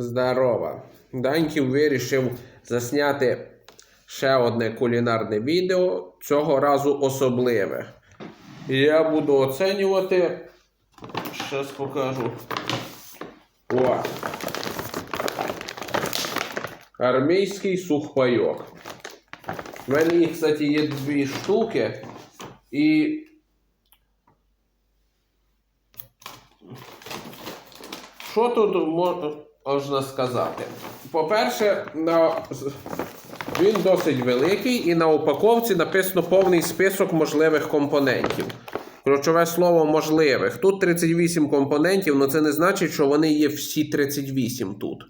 Здорово! Даньків вирішив засняти ще одне кулінарне відео, цього разу особливе. Я буду оцінювати. Щас покажу. О! Армійський сухпайок. У мене їх, кстати, є дві штуки. І Що тут мо- можна сказати? По-перше, на... він досить великий і на упаковці написано повний список можливих компонентів. Ключове слово можливих. Тут 38 компонентів, але це не значить, що вони є всі 38 тут.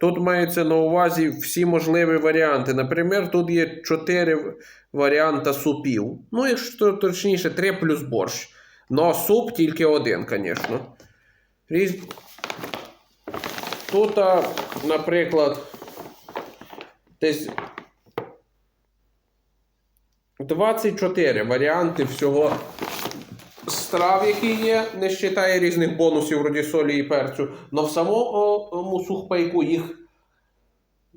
Тут мається на увазі всі можливі варіанти. Наприклад, тут є 4 варіанти супів. Ну, якщо точніше, 3 плюс борщ. Но суп тільки один, звісно. Тут, наприклад, десь 24 варіанти всього страв, які є, не вважає різних бонусів вроді солі і перцю. Но в самому сухпайку їх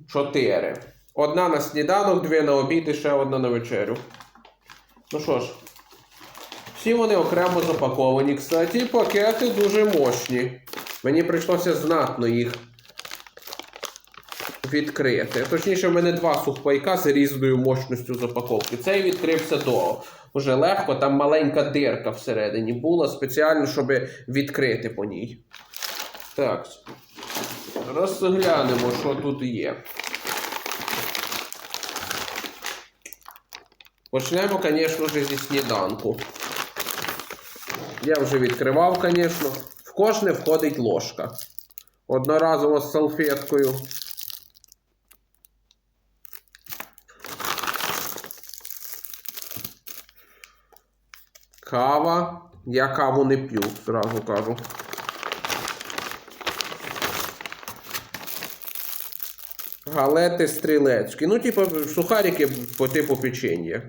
4. Одна на сніданок, дві на обід і ще одна на вечерю. Ну що ж, всі вони окремо запаковані. Кстати, пакети дуже мощні. Мені прийшлося знатно їх відкрити. Точніше, в мене два сухпайка з різною мощністю запаковки. Цей відкрився до. Уже легко, там маленька дирка всередині була спеціально, щоб відкрити по ній. Так. Розглянемо, що тут є. Почнемо, звісно ж, зі сніданку. Я вже відкривав, звісно. В кожне входить ложка. Одноразово з салфеткою. Кава. Я каву не п'ю, зразу кажу. Галети стрілецькі. Ну, типу, сухарики по типу печення.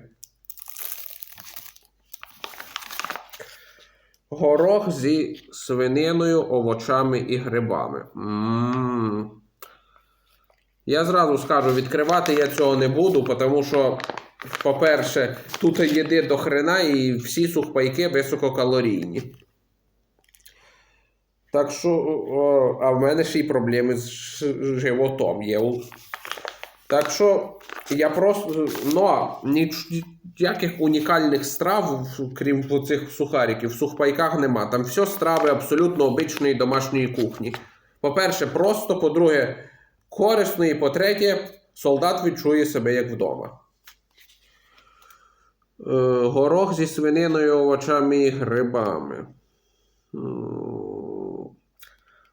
Горох зі свининою, овочами і грибами. М. Я зразу скажу, відкривати я цього не буду, тому що, по-перше, тут їди до хрена і всі сухпайки висококалорійні. Так що, а в мене ще й проблеми з животом є. Так що я просто. Ну, ніяких унікальних страв, крім цих сухариків, в сухпайках нема. Там все страви абсолютно обичної домашньої кухні. По-перше, просто, по-друге, корисно, і по-третє, солдат відчує себе як вдома. Е, горох зі свининою, овочами і грибами.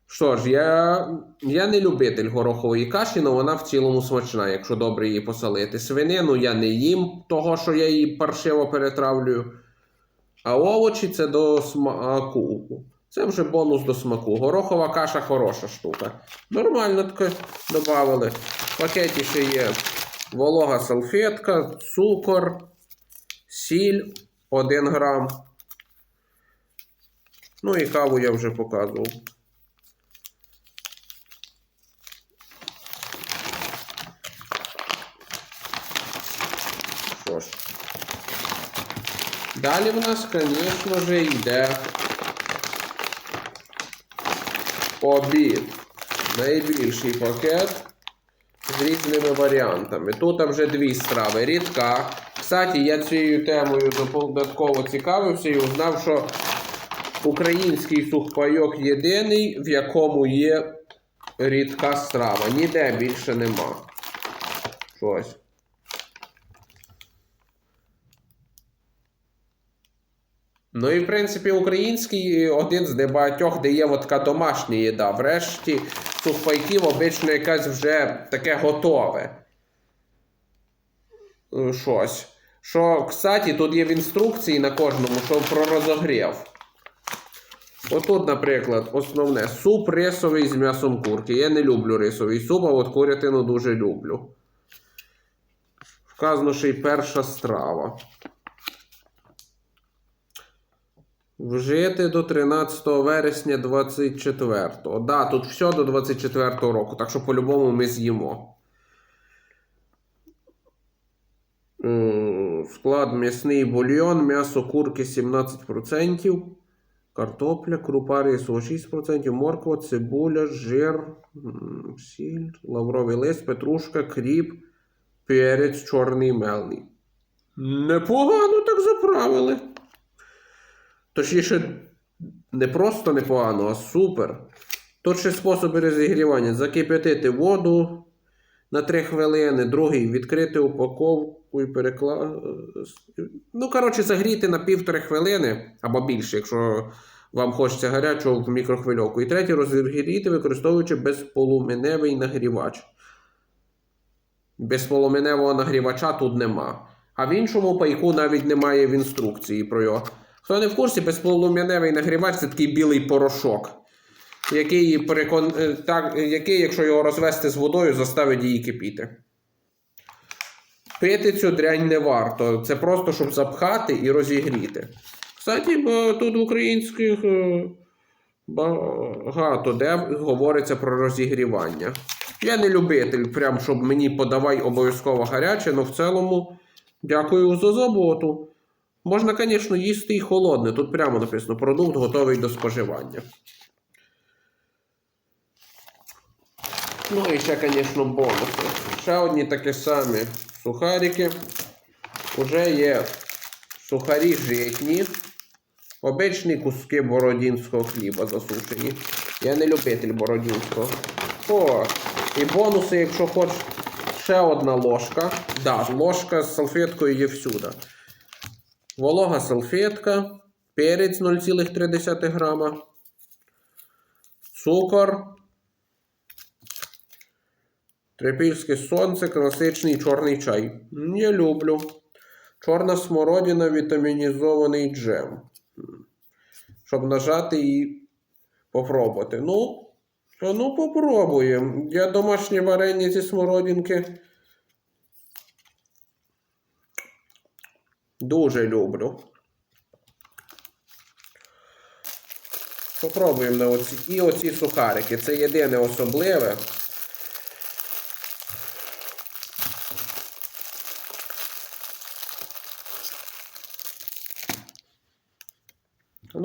Що ж, я, я не любитель горохової каші, але вона в цілому смачна, якщо добре її посолити. Свинину я не їм, того, що я її паршиво перетравлюю. А овочі це до смаку. Це вже бонус до смаку. Горохова каша хороша штука. Нормально таке додали. В пакеті ще є волога салфетка, цукор, сіль 1 грам. Ну і каву я вже показував. Що ж. Далі в нас, звісно ж, йде обід. Найбільший пакет з різними варіантами. Тут вже дві страви. Рідка. Кстати, я цією темою додатково цікавився і узнав, що український сухпайок єдиний, в якому є рідка страва. Ніде більше нема. Щось. Ну і в принципі український один з небагатьох, де є от така домашня їда. Врешті сухпайків обично якась вже таке готове. Е, Щось. Що, кстати, тут є в інструкції на кожному, що про розогрів. Отут, наприклад, основне суп рисовий з м'ясом курки. Я не люблю рисовий суп, а от курятину дуже люблю. Вказано, що й перша страва. Вжити до 13 вересня 24-го. Да, тут все до 24-го року, так що по-любому ми з'їмо. М, Склад м'ясний бульйон, м'ясо курки 17%, картопля, крупа рисова 6%, морква, цибуля, жир, сіль, лавровий лист, петрушка, кріп, перець, чорний мелний. Непогано так заправили. Точніше, не просто непогано, а супер. Тут ще способи розігрівання. Закип'ятити воду на 3 хвилини, другий відкрити упаковку і перекла... Ну, коротше, загріти на півтори хвилини або більше, якщо вам хочеться гарячого в мікрохвильовку. І третє розігріти, використовуючи безполуменевий нагрівач. Безполуменевого нагрівача тут нема. А в іншому пайку навіть немає в інструкції про його. Хто не в курсі, безполум'яневий нагрівач це такий білий порошок, який, перекон... е, так, який, якщо його розвести з водою, заставить її кипіти. Пити цю дрянь не варто. Це просто щоб запхати і розігріти. Кстати, тут в українських е, багато де говориться про розігрівання. Я не любитель, прям щоб мені подавай обов'язково гаряче, але в цілому дякую за заботу. Можна, звісно, їсти і холодне. Тут прямо написано: продукт готовий до споживання. Ну і ще, звісно, бонуси. Ще одні такі самі сухарики. Уже є сухарі житні. Обичні куски бородінського хліба засушені. Я не любитель бородінського. О, і бонуси, якщо хочеш, ще одна ложка. Да, ложка з салфеткою є всюди. Волога салфетка, перець 0,3 грама, цукор, трипільське сонце, класичний чорний чай. Не люблю. Чорна смородина, вітамінізований джем. Щоб нажати і попробувати. Ну, ну попробуємо. Я домашнє варення зі смородинки. Дуже люблю. Попробуємо на оці. І оці сухарики. Це єдине особливе.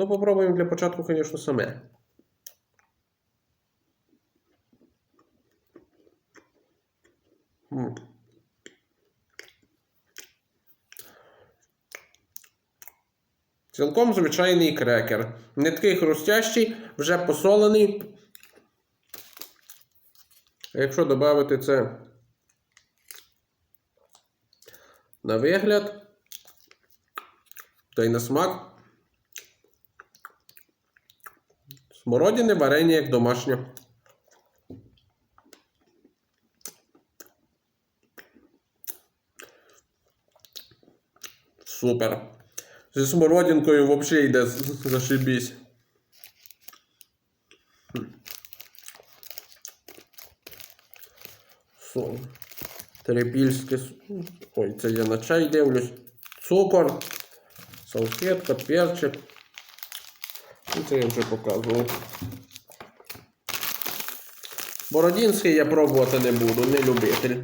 Ну, попробуємо для початку, звісно, саме. Цілком звичайний крекер. Не такий хрустящий, вже посолений. А якщо додати це на вигляд, то й на смак. Смородіне варення як домашнє. Супер. Зі смородинкою взагалі йде зашибісь. Сол. Ой, це я на чай дивлюсь. Цукор, салфетка, перчик. Це я вже показував. Бородінський я пробувати не буду, не любитель.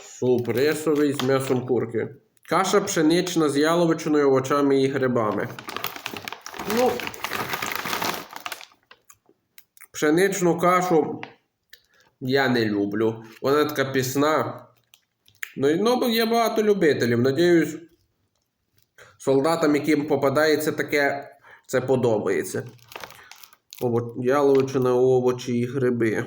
Суп рисовий з м'ясом курки. Каша пшенична з яловичиною, овочами і грибами. Ну, пшеничну кашу я не люблю. Вона така пісна. Ну, ну, є багато любителів. Надіюсь, солдатам, яким попадається таке, це подобається. Ово... Яловичина, овочі і гриби.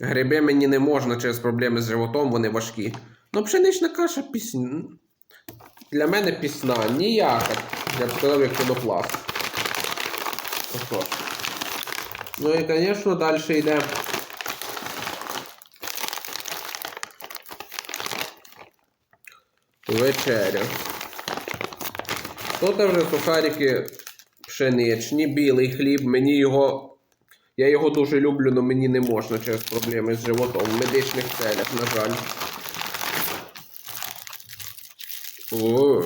Гриби мені не можна через проблеми з животом, вони важкі. Ну, пшенична каша пісня. Для мене пісна ніяка. Я б сказав, як що. Ну і, звісно, далі йде. Вечеря. Тут вже сухарики пшеничні, білий хліб. Мені його. Я його дуже люблю, але мені не можна через проблеми з животом. В медичних целях, на жаль. О.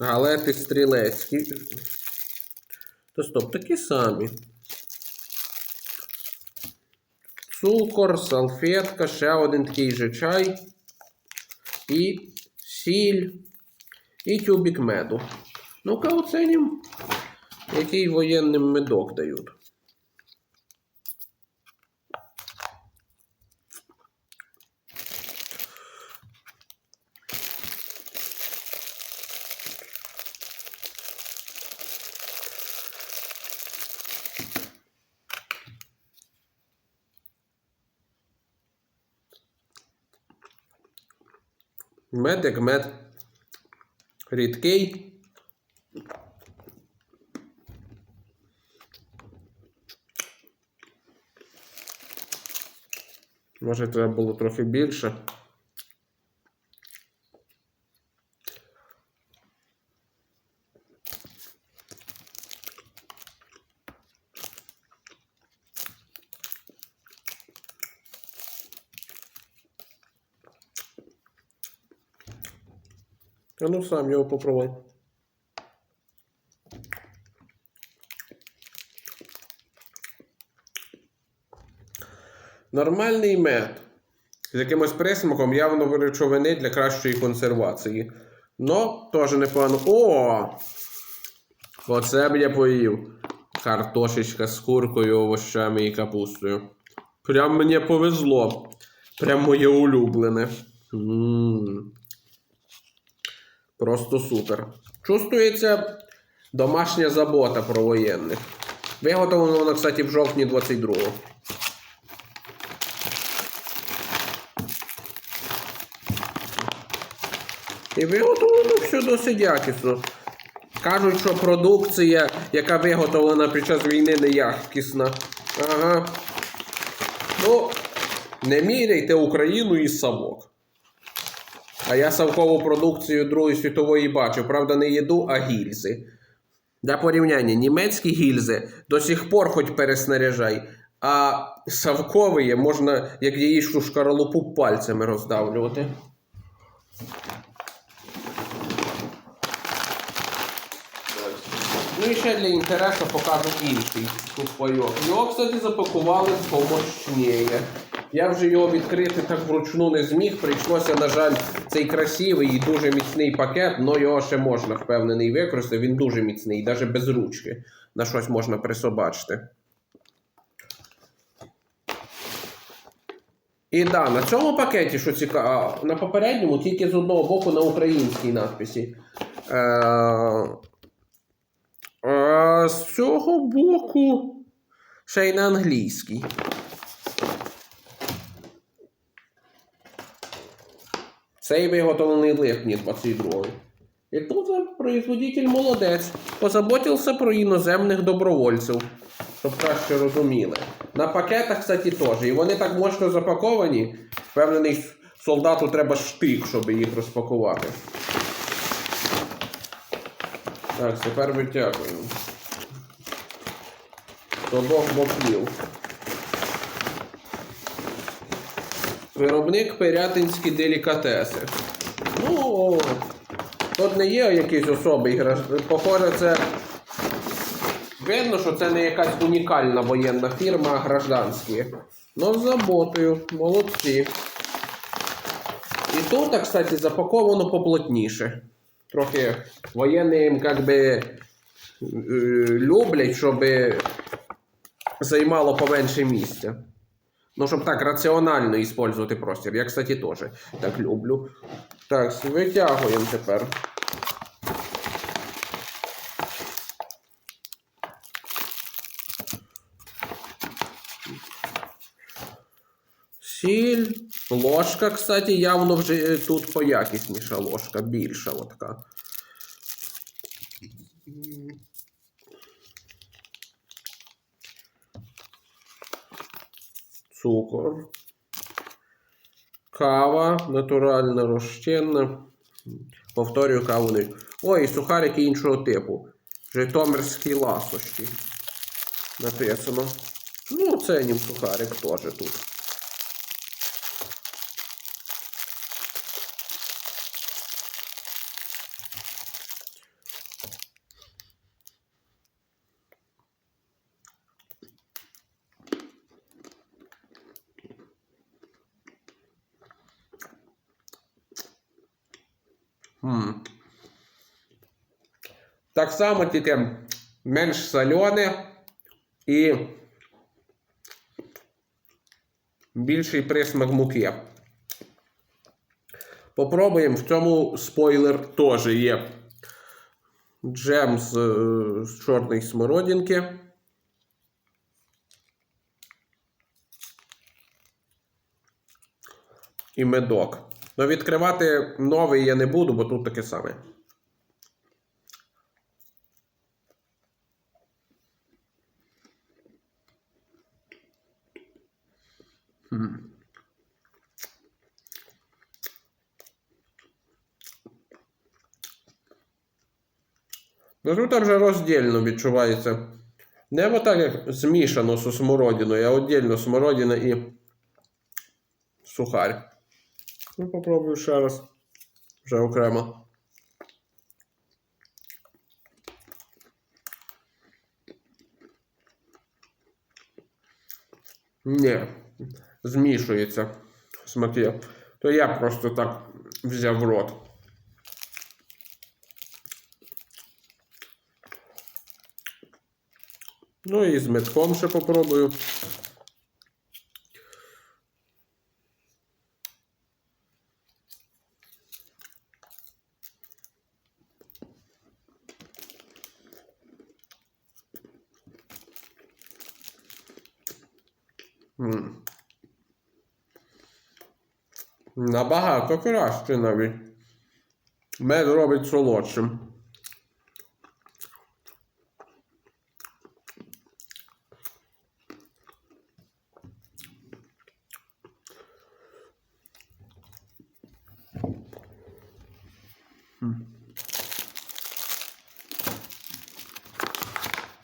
Галети стрілецькі. То стоп, такі самі. Цукор, салфетка, ще один такий же чай. І сіль. І тюбік меду. Ну-ка оценим, який воєнним медок дають. Мед як мед. Рідкий. Може, треба було трохи більше. А ну сам його попробуй. Нормальний мед. З якимось присмаком явно речовини для кращої консервації. Ну, теж непогано. О! Оце б я поїв. Картошечка з куркою, овощами і капустою. Прям мені повезло. Прям моє улюблене. М. Просто супер. Чувствується домашня забота про воєнних. Виготовлено воно, кстати, в жовтні 22-го. І виготовлено все досить якісно. Кажуть, що продукція, яка виготовлена під час війни, не якісна. Ага. Ну, не міряйте Україну із совок. А я совкову продукцію Другої світової бачив. Правда, не їду, а гільзи. Для порівняння, німецькі гільзи до сих пор хоч переснаряжай, а совкові можна, як яєчну шкаралупу, пальцями роздавлювати. Ну і ще для інтересу покажу інший сухпайок. Його, кстати, запакували помощніє. Я вже його відкрити так вручну не зміг. Прийшлося, на жаль, цей красивий і дуже міцний пакет, але його ще можна впевнений використати. Він дуже міцний, навіть без ручки. На щось можна присобачити. І да, на цьому пакеті, що цікаво, на попередньому тільки з одного боку на українській надписі. Е, а з цього боку ще й на англійській. Цей виготовлений в липні 22 І тут производитель молодець. Позаботився про іноземних добровольців, щоб краще розуміли. На пакетах, кстати, теж. І вони так мощно запаковані. Впевнений, солдату треба штик, щоб їх розпакувати. Так, тепер витягуємо. З обох боків. Виробник Пирятинські делікатеси. Ну, тут не є якийсь особий граждан. Похоже, це. Видно, що це не якась унікальна воєнна фірма, а гражданські. Ну, з заботою, молодці. І тут, кстати, запаковано поплотніше. Трохи воєнні їм як би е, люблять, щоб займало поменше місця. Ну, щоб так раціонально використовувати простір. Я, кстати, теж так люблю. Так, витягуємо тепер. Сіль, ложка, кстати, явно вже е, тут поякісніша ложка, більша отака. Цукор. Кава натуральна розчинна. Повторюю каву. Ой, і сухарики іншого типу. Житомирські ласощі. Написано. Ну, це нім сухарик теж тут. Так само, тільки менш солене і більший присмак муки. Попробуємо. В цьому спойлер теж є джем з, е, з чорної смородинки. І медок. Ну, відкривати новий я не буду, бо тут таке саме. Ну тут вже роздільно відчувається. Не отак як змішано зі смородиною, а віддільно смородина і сухарь. Ну, попробую ще раз. Вже окремо. Ні, змішується смаки. То я просто так взяв в рот. Ну і з метком ще попробую. М. Набагато краще навіть. Мед робить солодшим.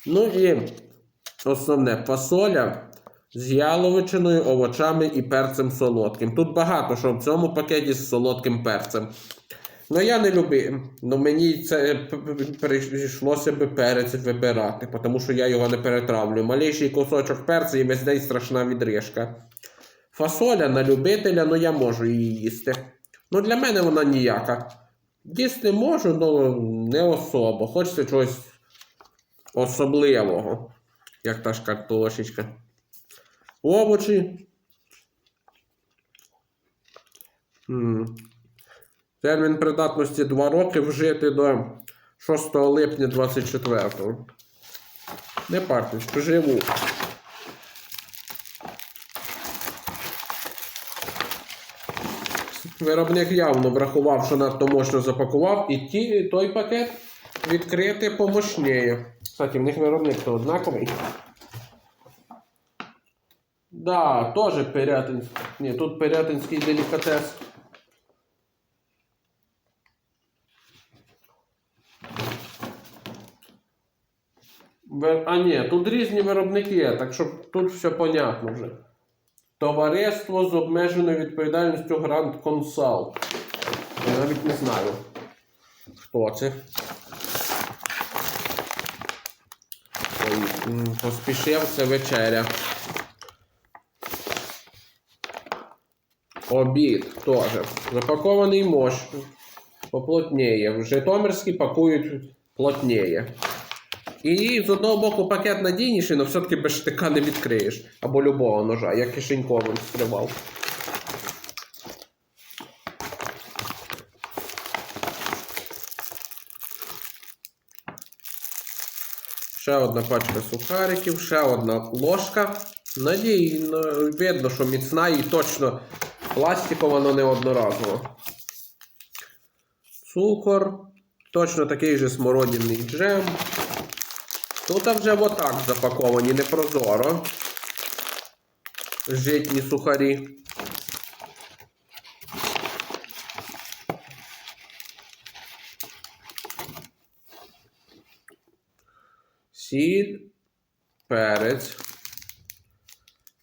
Ну і основне фасоля з яловичиною, овочами і перцем солодким. Тут багато що в цьому пакеті з солодким перцем. Ну я не любив. Ну мені це прийшлося би перець вибирати, тому що я його не перетравлю. Маліший кусочок перця і весь день страшна відрижка. Фасоля на любителя, ну я можу її їсти. Ну для мене вона ніяка. Їсти можу, але не особо. Хочеться чогось особливого, як та ж картошечка. Овочі. Термін придатності 2 роки вжити до 6 липня 24-го. Не партись, живу. Виробник явно врахував, що надто мощно запакував, і ті, той пакет відкрити помощніє. Кстати, в них виробник то однаковий. Да, теж Пирятинський. Ні, тут Пирятинський делікатес. А ні, тут різні виробники, є, так що тут все понятно вже. Товариство з обмеженою відповідальністю Гранд Консалт. Я навіть не знаю, хто це. Поспішив, це вечеря. Обід теж. Запакований мощ. Поплотніє. В Житомирській пакують плотніє. І з одного боку пакет надійніший, але все-таки без штика не відкриєш. Або любого ножа, я кишеньковим скривав. Ще одна пачка сухариків, ще одна ложка. Надійно, видно, що міцна і точно пластикова, але не. Цукор. Точно такий же смородинний джем. Тут вже отак запаковані, не прозоро. Житні сухарі. Сіль, перець,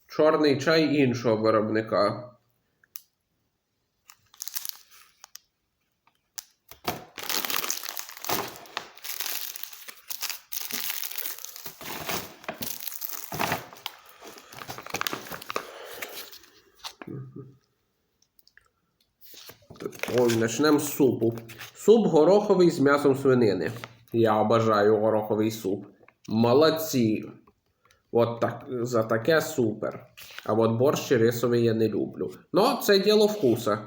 чорний чай іншого виробника. Почнемо з супу. Суп гороховий з м'ясом свинини. Я обожаю гороховий суп. Молодці. От так, за таке супер. А от борщ рисовий я не люблю. Ну, це діло вкуса.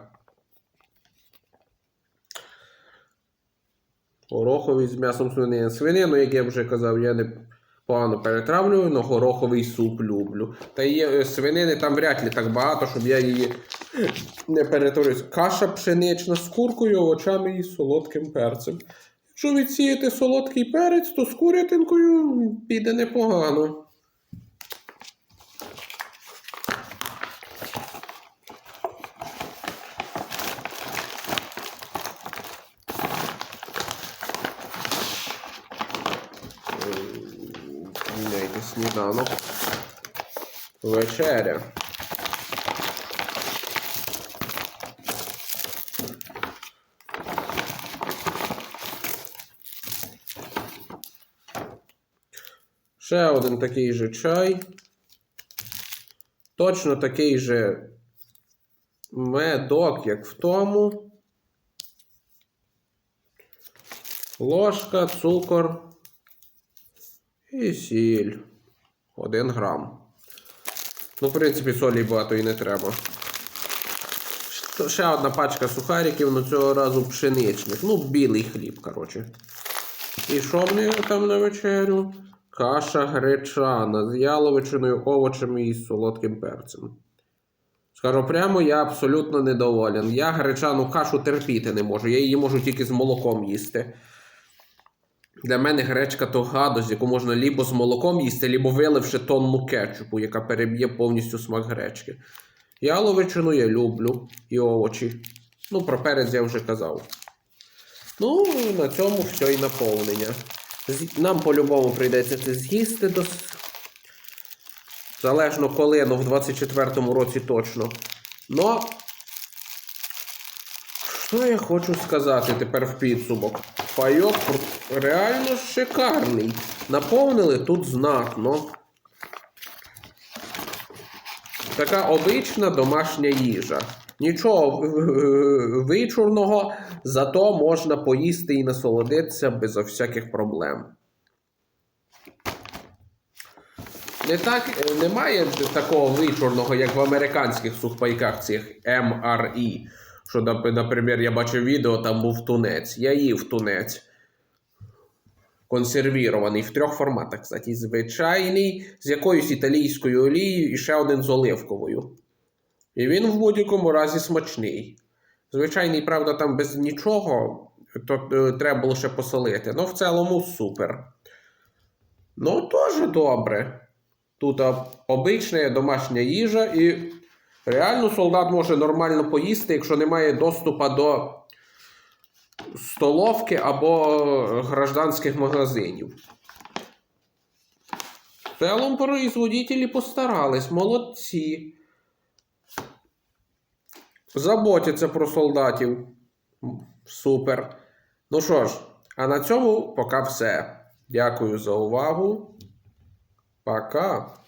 Гороховий з м'ясом свинини. Свинину, як я вже казав, я не погано перетравлюю, але гороховий суп люблю. Та є е, свинини там вряд ли так багато, щоб я її не перетворюю. Каша пшенична з куркою, овочами і солодким перцем. Якщо відсіяти солодкий перець, то з курятинкою піде непогано. Сніданок. Вечеря. Ще один такий же чай. Точно такий же медок, як в тому. Ложка, цукор і сіль. Один грам. Ну, в принципі, солі багато і не треба. Ще- одна пачка сухариків, але цього разу пшеничних. Ну, білий хліб, коротше. І що в мене там на вечерю? Каша гречана з яловичиною, овочами і солодким перцем. Скажу прямо, я абсолютно недоволен. Я гречану кашу терпіти не можу. Я її можу тільки з молоком їсти. Для мене гречка то гадость, яку можна лібо з молоком їсти, лібо виливши тонну кетчупу, яка переб'є повністю смак гречки. Яловичину я люблю і овочі. Ну, про перець я вже казав. Ну, на цьому все і наповнення. Нам по-любому прийдеться це з'їсти до. Залежно коли, ну в 24-му році точно. Но. Що я хочу сказати тепер в підсумок? Пайок реально шикарний. Наповнили тут знатно. Така обична домашня їжа. Нічого вичурного, зато можна поїсти і насолодитися без всяких проблем. Не так, е, немає такого вичурного, як в американських сухпайках цих MRE. Що, наприклад, я бачив відео, там був тунець. Я їв тунець. Консервірований в трьох форматах, кстати. Звичайний, з якоюсь італійською олією і ще один з оливковою. І він в будь-якому разі смачний. Звичайний, правда, там без нічого, то е, треба було ще посолити. Ну, в цілому супер. Ну, теж добре. Тут обична домашня їжа, і реально солдат може нормально поїсти, якщо немає доступу до столовки або гражданських магазинів. В цілому производителі постарались, молодці. Заботяться про солдатів. Супер. Ну що ж, а на цьому поки все. Дякую за увагу. Пока.